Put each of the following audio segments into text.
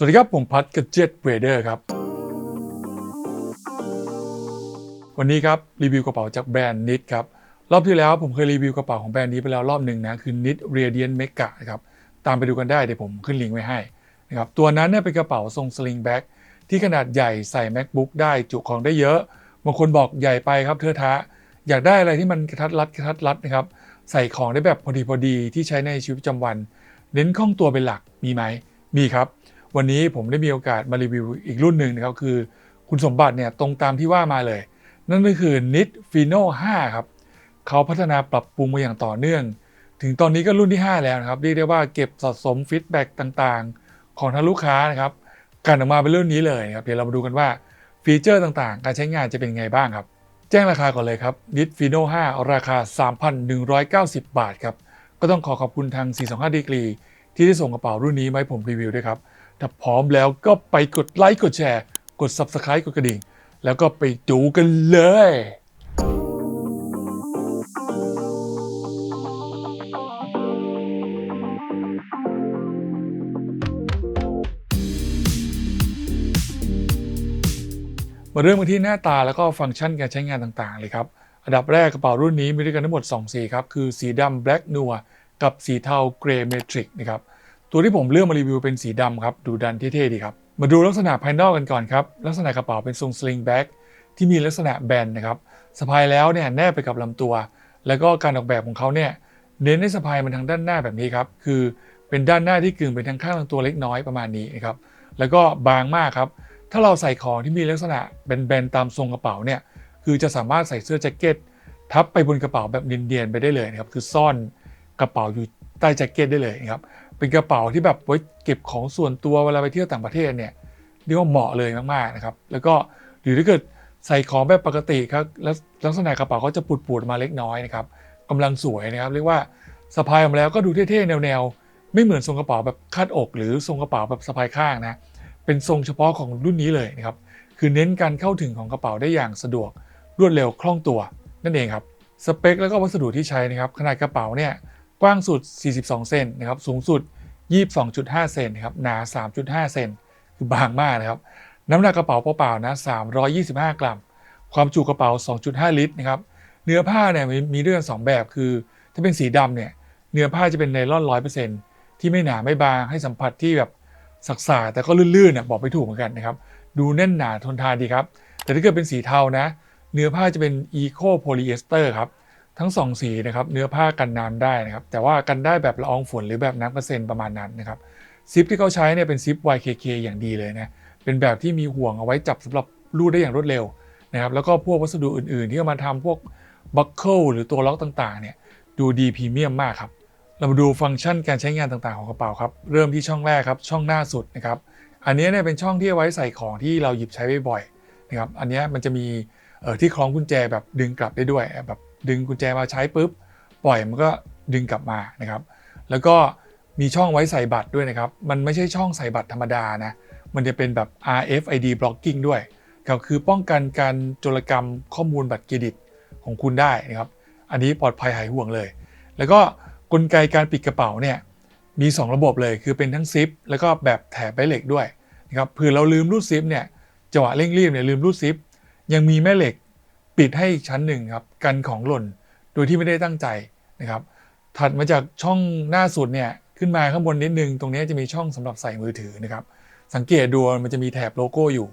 สวัสดีครับ ผมพัดกระเจ็ดเวเดอร์ครับ วันนี้ครับ รีวิวกระเป๋าจากแบรนด์นิดครับ รอบที่แล้วผมเคยรีวิวกระเป๋าของแบรนด์นี้ไปแล้วรอบหนึ่งนะ คือ Knit Radiant Mega นะครับ ตามไปดูกันได้เดี๋ยวผมขึ้นลิงก์ไว้ให้นะครับตัวนั้นเนี่ยเป็นกระเป๋าทรงสลิงแบ็กที่ขนาดใหญ่ใส่ MacBook ได้จุของได้เยอะบางคนบอกใหญ่ไปครับเธอท้าอยากได้อะไรที่มันกระทัดรัดกระทัดรัดนะครับใส่ของได้แบบพอดีพอดีที่ใช้ในชีวิตประจำวัน เน้นคล่องตัวเป็นหลักมีไหมมีครับ วันนี้ผมได้มีโอกาสมารีวิวอีกรุ่นหนึ่งนะครับคือคุณสมบัติเนี่ยตรงตามที่ว่ามาเลย นั่นก็คือ NIT Fino 5 ครับเขาพัฒนาปรับปรุงมาอย่างต่อเนื่อง ถึงตอนนี้ก็รุ่นที่ 5 แล้วนะครับเรียกได้ว่าเก็บสะสมฟีดแบ็กต่างๆ ของทางลูกค้านะครับกันออกมาเป็นรุ่นนี้เลยครับเดี๋ยวเรามาดูกันว่าฟีเจอร์ต่างๆ การใช้งานจะเป็นไงบ้างครับ แจ้งราคาก่อนเลยครับ NIT Fino 5 ราคา 3,190 บาทครับก็ต้องขอขอบคุณทาง 425ดีกรีที่ได้ส่งกระเป๋ารุ่นนี้มาให้ผมรีวิวด้วยครับ ถ้าพร้อมแล้วก็ไปกดไลค์กดแชร์ กด Subscribe กดกระดิ่ง แล้วก็ไปดูกันเลยมาเริ่มกันที่หน้าตาแล้วก็ฟังก์ชันการใช้งานต่างๆ เลยครับ อันดับแรกกระเป๋ารุ่นนี้มีด้วยกันทั้งหมด 2 สีครับ คือสีดำ Black n u a กับสีเทา Grey Matrix นะครับ ตัวที่ผมเลือกมารีวิวเป็นสีดำครับ ดูดันเท่ๆดีครับ มาดูลักษณะภายนอกกันก่อนครับ ลักษณะกระเป๋าเป็นทรงสลิงแบ็กที่มีลักษณะแบนนะครับสะพายแล้วเนี่ยแนบไปกับลำตัว แล้วก็การออกแบบของเขาเนี่ยเน้นให้สะพายมันทางด้านหน้าแบบนี้ครับ คือเป็นด้านหน้าที่กึ่งไปทางข้างลำตัวเล็กน้อยประมาณนี้นะครับ แล้วก็บางมากครับ ถ้าเราใส่ของที่มีลักษณะแบนๆตามทรงกระเป๋าเนี่ยคือจะสามารถใส่เสื้อแจ็คเก็ตทับไปบนกระเป๋าแบบเนียนๆไปได้เลยนะครับ คือซ่อนกระเป๋าอยู่ ใต้แจ็คเก็ตได้เลยครับเป็นกระเป๋าที่แบบไว้เก็บของส่วนตัวเวลาไปเที่ยวต่างประเทศเนี่ยเรียกว่าเหมาะเลยมากๆนะครับ แล้วก็หรือถ้าเกิดใส่ของแบบปกติครับแล้วลักษณะกระเป๋าก็จะปูดๆมาเล็กน้อยนะครับกำลังสวยนะครับ เรียกว่าสะพายออกมาแล้วก็ดูเท่ๆแนวๆไม่เหมือนทรงกระเป๋าแบบคาดอก หรือทรงกระเป๋าแบบสะพายข้างนะเป็นทรงเฉพาะของรุ่นนี้เลยนะครับคือเน้นการเข้าถึงของกระเป๋าได้อย่างสะดวกรวดเร็วคล่องตัวนั่นเองครับสเปค แล้วก็วัสดุที่ใช้นะครับขนาดกระเป๋าเนี่ย กว้างสุด 42 เซนนะครับ สูงสุด 22.5 เซนนะครับ หนา 3.5 เซน คือบางมากนะครับ น้ำหนักกระเป๋าเปล่าๆนะ 325 กรัม ความจุกระเป๋า 2.5 ลิตรนะครับ เนื้อผ้าเนี่ยมีด้วยกัน2แบบ คือ ถ้าเป็นสีดำเนี่ย เนื้อผ้าจะเป็นไนล่อน 100%ที่ไม่หนาไม่บาง ให้สัมผัสที่แบบสักษาแต่ก็ลื่นๆเนี่ยบอกไม่ถูกเหมือนกันนะครับ ดูแน่นหนาทนทานดีครับ แต่ถ้าเกิดเป็นสีเทานะ เนื้อผ้าจะเป็นอีโคโพลีเอสเตอร์ครับ ทั้ง 2 สีนะครับเนื้อผ้ากันน้ำได้นะครับแต่ว่ากันได้แบบละอองฝนหรือแบบน้ำกระเซ็นประมาณนั้นนะครับซิปที่เขาใช้เนี่ยเป็นซิป YKK อย่างดีเลยนะเป็นแบบที่มีห่วงเอาไว้จับสำหรับรูดได้อย่างรวดเร็วนะครับแล้วก็พวกวัสดุอื่นๆ ที่เอามาทำพวกบัคเกิลหรือตัวล็อกต่างๆเนี่ยดูดีพรีเมียมมากครับเรามาดูฟังก์ชันการใช้งานต่างๆของกระเป๋าครับเริ่มที่ช่องแรกครับช่องหน้าสุดนะครับอันนี้เนี่ยเป็นช่องที่เอาไว้ใส่ของที่เราหยิบใช้บ่อยๆนะครับอันนี้มันจะมี ที่คล้องกุญแจแบบดึงกลับได้ด้วยแบบดึงกุญแจมาใช้ปุ๊บปล่อยมันก็ดึงกลับมานะครับ แล้วก็มีช่องไว้ใส่บัตรด้วยนะครับ มันไม่ใช่ช่องใส่บัตรธรรมดานะมันจะเป็นแบบ RFID blocking ด้วยก็คือป้องกันการโจรกรรมข้อมูลบัตรเครดิตของคุณได้นะครับ อันนี้ปลอดภัยหายห่วงเลย แล้วก็กลไกการปิดกระเป๋าเนี่ยมี 2 ระบบเลยคือเป็นทั้งซิปแล้วก็แบบแถบใบเหล็กด้วยนะครับเผื่อเราลืมรูดซิปเนี่ยจังหวะเร่งรีบเนี่ยลืมรูดซิป ยังมีแม่เหล็กปิดให้อีกชั้นหนึ่งครับกันของหล่นโดยที่ไม่ได้ตั้งใจนะครับ ถัดมาจากช่องหน้าสุดเนี่ยขึ้นมาข้างบนนิดนึง ตรงนี้จะมีช่องสำหรับใส่มือถือนะครับ สังเกตดูมันจะมีแถบโลโก้อยู่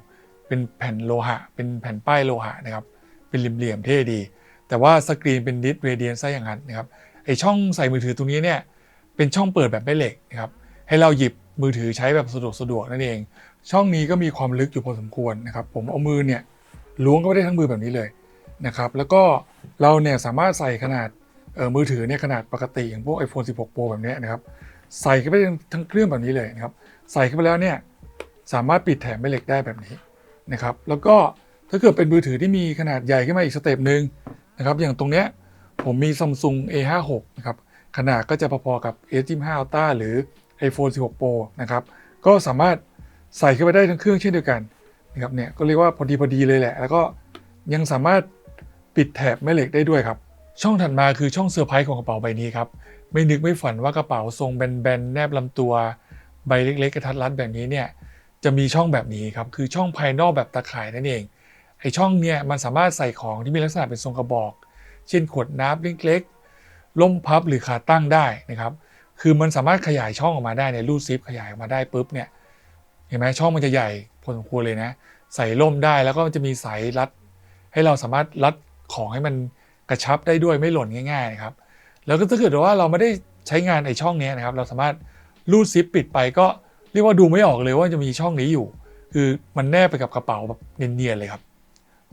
เป็นแผ่นโลหะ เป็นแผ่นป้ายโลหะนะครับ เป็นเหลี่ยมๆเท่ดี แต่ว่าสกรีนเป็นดิสเรเดียนซะอย่างนั้นนะครับไอช่องใส่มือถือตรงนี้เนี่ยเป็นช่องเปิดแบบไม่เหล็กนะครับ ให้เราหยิบมือถือใช้แบบสะดวกสะดวกนั่นเอง ช่องนี้ก็มีความลึกอยู่พอสมควรนะครับ ผมเอามือเนี่ย ล้วงเข้าไปได้ทั้งมือแบบนี้เลยนะครับ แล้วก็เราเนี่ยสามารถใส่ขนาดออมือถือเนี่ยขนาดปกติอย่างพวก iPhone 16 Pro แบบนี้นะครับ ใส่เข้าไปทั้งเครื่องแบบนี้เลยนะครับ ใส่เข้าไปแล้วเนี่ยสามารถปิดแถมแม่เหล็กได้แบบนี้นะครับ แล้วก็ถ้าเกิดเป็นมือถือที่มีขนาดใหญ่ขึ้นมาอีกสเต็ปหนึ่งนะครับ อย่างตรงเนี้ยผมมี Samsung A56 นะครับขนาดก็จะพอๆกับ S25 Ultra หรือ iPhone 16 Pro นะครับ ก็สามารถใส่เข้าไปได้ทั้งเครื่องเช่นเดียวกัน นะครับเนี่ยก็เรียกว่าพอดีพอดีเลยแหละ แล้วก็ยังสามารถปิดแถบแม่เหล็กได้ด้วยครับ ช่องถัดมาคือช่องเซอร์ไพรส์ของกระเป๋าใบนี้ครับ ไม่นึกไม่ฝันว่ากระเป๋าทรงแบนๆแนบลำตัวใบเล็กๆกระทัดรัดแบบนี้เนี่ยจะมีช่องแบบนี้ครับคือช่องภายนอกแบบตะข่ายนั่นเองไอช่องเนี่ยมันสามารถใส่ของที่มีลักษณะเป็นทรงกระบอก เช่นขวดน้ำเล็กๆล่มพับหรือขาตั้งได้นะครับ คือมันสามารถขยายช่องออกมาได้ในรูดซิปขยายออกมาได้ปุ๊บเนี่ยเห็นไหมช่องมันจะใหญ่ พอสมควรเลยนะ ใส่ล่มได้แล้วก็มันจะมีสายรัด ให้เราสามารถรัดของให้มันกระชับได้ด้วยไม่หล่นง่ายๆนะครับ แล้วก็ถ้าเกิดว่าเราไม่ได้ใช้งานไอช่องนี้นะครับ เราสามารถรูดซิปปิดไปก็เรียกว่าดูไม่ออกเลยว่าจะมีช่องนี้อยู่ คือมันแนบไปกับกระเป๋าแบบเนียนๆเลยครับ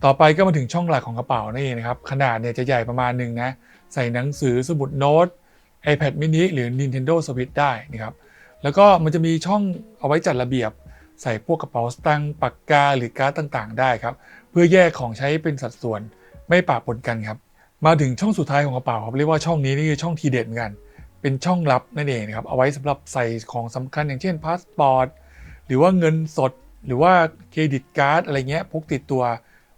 ต่อไปก็มาถึงช่องหลักของกระเป๋านี่เองนะครับ ขนาดเนี่ยจะใหญ่ประมาณหนึ่งนะ ใส่หนังสือสมุดโน้ต iPad mini หรือ Nintendo Switch ได้นะครับ แล้วก็มันจะมีช่องเอาไว้จัดระเบียบ ใส่พวกกระเป๋าสตางค์ปากกาหรือการ์ดต่างๆ ได้ครับเพื่อแยกของใช้เป็นสัดส่วนไม่ปะปนกันครับ มาถึงช่องสุดท้ายของกระเป๋าครับเรียกว่าช่องนี้นี่คือช่องทีเด็ดเหมือนกัน เป็นช่องลับนั่นเองนะครับเอาไว้สำหรับใส่ของสำคัญอย่างเช่นพาสปอร์ตหรือว่าเงินสด หรือว่าเครดิตการ์ดอะไรเงี้ยพกติดตัว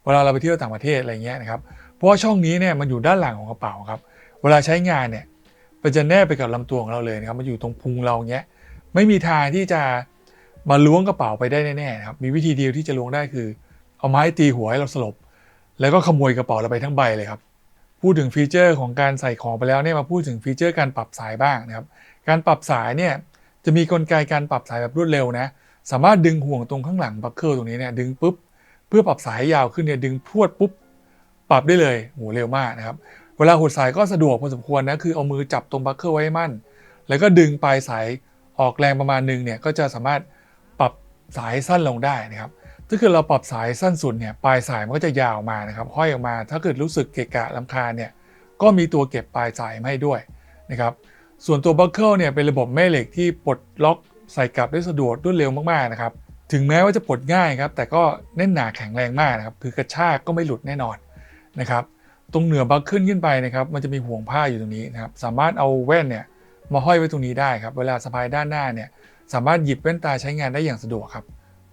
เวลาเราไปเที่ยวต่างประเทศอะไรเงี้ยนะครับเพราะว่าช่องนี้เนี่ยมันอยู่ด้านหลังของกระเป๋าครับเวลาใช้งานเนี่ยมันจะแนบไปกับลำตัวของเราเลยนะครับมันอยู่ตรงพุงเราเงี้ยไม่มีทางที่จะ มาล้วงกระเป๋าไปได้แน่ๆนะครับมีวิธีเดียวที่จะล้วงได้คือ เอาไม้ตีหัวให้เราสลบ แล้วก็ขโมยกระเป๋าเราไปทั้งใบเลยครับพูดถึงฟีเจอร์ของการใส่ของไปแล้วเนี่ยมาพูดถึงฟีเจอร์การปรับสายบ้างนะครับการปรับสายเนี่ยจะมีกลไกการปรับสายแบบรวดเร็วนะสามารถดึงห่วงตรงข้างหลังบัคเกอร์ตรงนี้เนี่ยดึงปุ๊บเพื่อปรับสายให้ยาวขึ้นเนี่ยดึงพรวดปุ๊บปรับได้เลยโหเร็วมากนะครับเวลาหดสายก็สะดวกพอสมควรนะคือเอามือจับตรงบัคเกอร์ไว้ให้มั่น แล้วก็ดึงปลายสายออกแรงประมาณหนึงเนี่ยก็จะสามารถ สายสั้นลงได้นะครับถ้าเกิดเราปรับสายสั้นสุดเนี่ยปลายสายมันก็จะยาวมานะครับห้อยออกมาถ้าเกิดรู้สึกเกะกะลำคาญเนี่ยก็มีตัวเก็บปลายสายมาให้ด้วยนะครับส่วนตัวบัคเกิลเนี่ยเป็นระบบแม่เหล็กที่ปลดล็อกใส่กลับได้สะดวกรวดเร็วมากๆนะครับถึงแม้ว่าจะปลดง่ายครับแต่ก็แน่นหนาแข็งแรงมากนะครับคือกระชากก็ไม่หลุดแน่นอนนะครับตรงเหนือบัคขึ้นขึ้นไปนะครับมันจะมีห่วงผ้าอยู่ตรงนี้นะครับสามารถเอาแว่นเนี่ยมาห้อยไว้ตรงนี้ได้ครับเวลาสะพายด้านหน้าเนี่ย สามารถหยิบแว่นตาใช้งานได้อย่างสะดวกครับ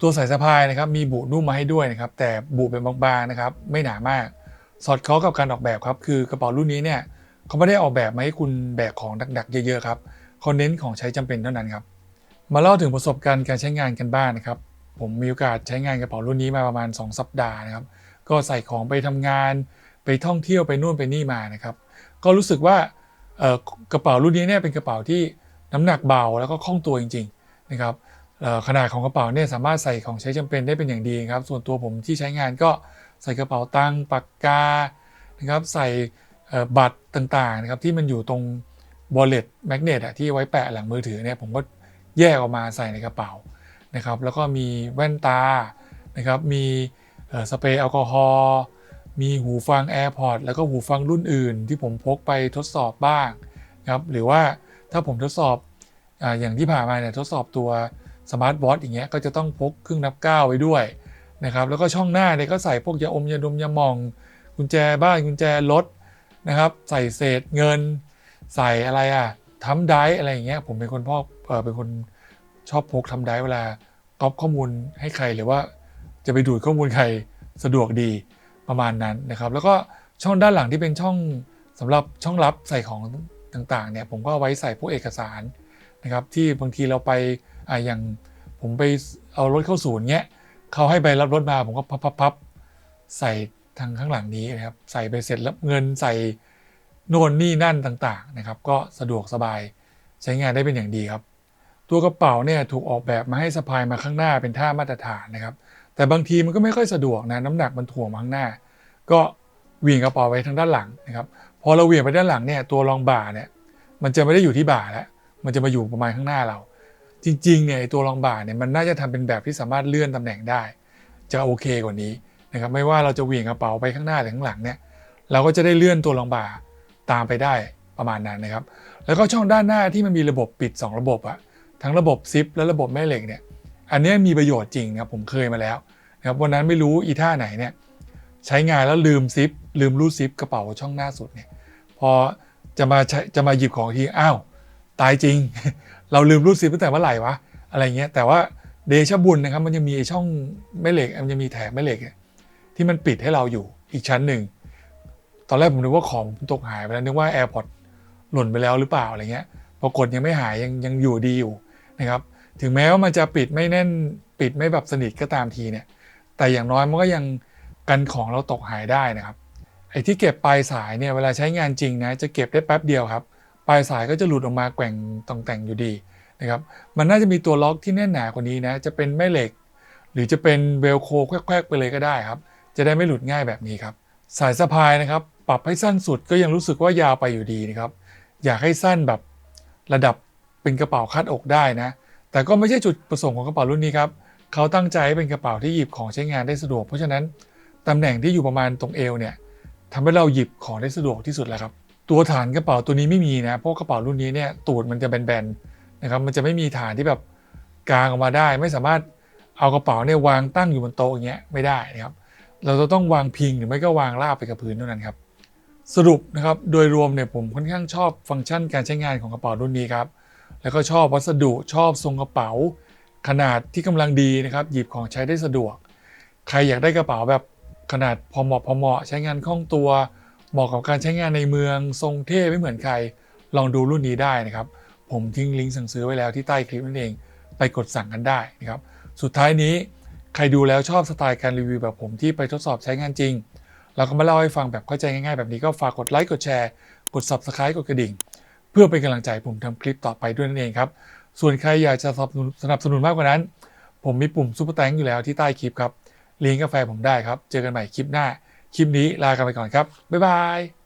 ตัวสายสะพายนะครับมีบุนุ่มมาให้ด้วยนะครับแต่บุเป็นบางๆนะครับไม่หนามาก สอดคล้องกับการออกแบบครับคือกระเป๋ารุ่นนี้เนี่ยเขาไม่ได้ออกแบบมาให้คุณแบกของดักๆ เยอะๆครับเขาเน้นของใช้จำเป็นเท่านั้นครับมาเล่าถึงประสบการณ์การใช้งานกันบ้างนะครับผมมีโอกาสใช้งานกระเป๋ารุ่นนี้มาประมาณ 2 สัปดาห์นะครับก็ใส่ของไปทำงานไปท่องเที่ยวไปนู่นไปนี่มานะครับ ก็รู้สึกว่ากระเป๋ารุ่นนี้เนี่ยเป็นกระเป๋าที่น้ำหนักเบาแล้วก็คล่องตัวจริง ๆ นะครับขนาดของกระเป๋าเนี่ยสามารถใส่ของใช้จำเป็นได้เป็นอย่างดีครับ ส่วนตัวผมที่ใช้งานก็ใส่กระเป๋าตังค์ปากกานะครับใส่บัตรต่างๆนะครับที่มันอยู่ตรง wallet magnet อะที่ไว้แปะหลังมือถือเนี่ยผมก็แยกออกมาใส่ในกระเป๋านะครับแล้วก็มีแว่นตานะครับมีสเปรย์แอลกอฮอล์มีหูฟัง AirPods แล้วก็หูฟังรุ่นอื่น ที่ผมพกไปทดสอบบ้างนะครับหรือว่าถ้าผมทดสอบ อย่างที่ผ่านมาเนี่ยทดสอบตัวสมาร์ทวอทอย่างเงี้ยก็จะต้องพกเครื่องนับก้าวไว้ด้วยนะครับแล้วก็ช่องหน้าเนี่ยก็ใส่พวกยาอมยาดมยาหมอง กุญแจบ้านกุญแจรถนะครับใส่เศษเงิน ใส่อะไรอะทำไดร์อะไรอย่างเงี้ยผมเป็นคนพ่อเออเป็นคนชอบพกทำไดร์เวลาก๊อปข้อมูลให้ใครหรือว่าจะไปดูดข้อมูลใครสะดวกดีประมาณนั้นนะครับ แล้วก็ช่องด้านหลังที่เป็นช่องสำหรับช่องลับใส่ของต่างๆเนี่ยผมก็เอาไว้ใส่พวกเอกสาร นะครับที่บางทีเราไปอ่าอย่างผมไปเอารถเข้าศูนย์เงี้ยเขาให้ใบรับรถมาผมก็พับๆใส่ทางข้างหลังนี้นะครับใส่ไปเสร็จรับเงินใส่โน่นนี่นั่นต่างๆนะครับ ก็สะดวกสบายใช้งานได้เป็นอย่างดีครับ ตัวกระเป๋าเนี่ยถูกออกแบบมาให้สะพายมาข้างหน้าเป็นท่ามาตรฐานนะครับ แต่บางทีมันก็ไม่ค่อยสะดวกนะน้ำหนักมันถ่วงมาข้างหน้า ก็เหวี่ยงกระเป๋าไว้ทางด้านหลังนะครับพอเราเหวี่ยงไปด้านหลังเนี่ยตัวรองบ่าเนี่ยมันจะไม่ได้อยู่ที่บ่าแล้ว มันจะมาอยู่ประมาณข้างหน้าเรา จริงๆเนี่ยตัวรองบ่าเนี่ยมันน่าจะทำเป็นแบบที่สามารถเลื่อนตำแหน่งได้ จะโอเคกว่านี้นะครับไม่ว่าเราจะเหวี่ยงกระเป๋าไปข้างหน้าหรือข้างหลังเนี่ยเราก็จะได้เลื่อนตัวรองบ่าตามไปได้ประมาณนั้นนะครับ แล้วก็ช่องด้านหน้าที่มันมีระบบปิด 2 ระบบอะทั้งระบบซิปและระบบแม่เหล็กเนี่ยอันนี้มีประโยชน์จริงนะครับผมเคยมาแล้วนะครับวันนั้นไม่รู้อีท่าไหนเนี่ยใช้งานแล้วลืมซิปลืมรูดซิปกระเป๋าช่องหน้าสุดเนี่ยพอจะมาใช้จะมาหยิบของทีอ้าว ตายจริง เราลืมรูดซิปตั้งแต่เมื่อไหร่วะอะไรเงี้ยแต่ว่าเดชบุญนะครับมันจะมีช่องแม่เหล็กมันจะมีแถบแม่เหล็กที่มันปิดให้เราอยู่อีกชั้นหนึ่งตอนแรกผมนึกว่าของตกหายไปแล้วนึกว่า AirPods หล่นไปแล้วหรือเปล่าอะไรเงี้ยปรากฏยังไม่หายยังยังอยู่ดีอยู่นะครับ ถึงแม้ว่ามันจะปิดไม่แน่นปิดไม่แบบสนิทก็ตามทีเนี่ย แต่อย่างน้อยมันก็ยังกันของเราตกหายได้นะครับไอ้ที่เก็บปลายสายเนี่ยเวลาใช้งานจริงนะจะเก็บได้แป๊บเดียวครับ ปลายสายก็จะหลุดออกมาแกว่งต่องแต่งอยู่ดีนะครับ มันน่าจะมีตัวล็อกที่แน่นหนากว่านี้นะ จะเป็นแม่เหล็ก หรือจะเป็นเวลโคแควกๆไปเลยก็ได้ครับ จะได้ไม่หลุดง่ายแบบนี้ครับ สายสะพายนะครับ ปรับให้สั้นสุดก็ยังรู้สึกว่ายาวไปอยู่ดีนะครับ อยากให้สั้นแบบระดับเป็นกระเป๋าคาดอกได้นะ แต่ก็ไม่ใช่จุดประสงค์ของกระเป๋ารุ่นนี้ครับ เขาตั้งใจให้เป็นกระเป๋าที่หยิบของใช้งานได้สะดวก เพราะฉะนั้นตำแหน่งที่อยู่ประมาณตรงเอวเนี่ยทำให้เราหยิบของได้สะดวกที่สุดแล้วครับ ตัวฐานกระเป๋าตัวนี้ไม่มีนะเพราะกระเป๋ารุ่นนี้เนี่ยตูดมันจะแบนๆนะครับมันจะไม่มีฐานที่แบบกางออกมาได้ ไม่สามารถเอากระเป๋าเนี่ยวางตั้งอยู่บนโต๊ะอย่างเงี้ยไม่ได้นะครับ เราจะต้องวางพิงหรือไม่ก็วางราบไปกับพื้นเท่านั้นครับสรุปนะครับโดยรวมเนี่ยผมค่อนข้างชอบฟังก์ชันการใช้งานของกระเป๋ารุ่นนี้ครับแล้วก็ชอบวัสดุชอบทรงกระเป๋า ขนาดที่กำลังดีนะครับหยิบของใช้ได้สะดวก ใครอยากได้กระเป๋าแบบขนาดพอเหมาะพอเหมาะใช้งานคล่องตัว เหมาะกับการใช้งานในเมืองทรงเท่ไม่เหมือนใคร ลองดูรุ่นนี้ได้นะครับ ผมทิ้งลิงก์สั่งซื้อไว้แล้วที่ใต้คลิปนั่นเอง ไปกดสั่งกันได้นะครับ สุดท้ายนี้ใครดูแล้วชอบสไตล์การรีวิวแบบผมที่ไปทดสอบใช้งานจริงแล้วก็มาเล่าให้ฟังแบบเข้าใจง่ายๆ แบบนี้ก็ฝากกดไลค์กดแชร์ กด subscribe กดกระดิ่ง เพื่อเป็นกำลังใจผมทำคลิปต่อไปด้วยนั่นเองครับ ส่วนใครอยากจะสนับสนุนสนับสนุนมากกว่านั้น ผมมีปุ่มซุปเปอร์แตงอยู่แล้วที่ใต้คลิปครับลิงก์กาแฟผมได้ครับ เจอกันใหม่คลิปหน้า คลิปนี้ลากันไปก่อนครับ บ๊ายบาย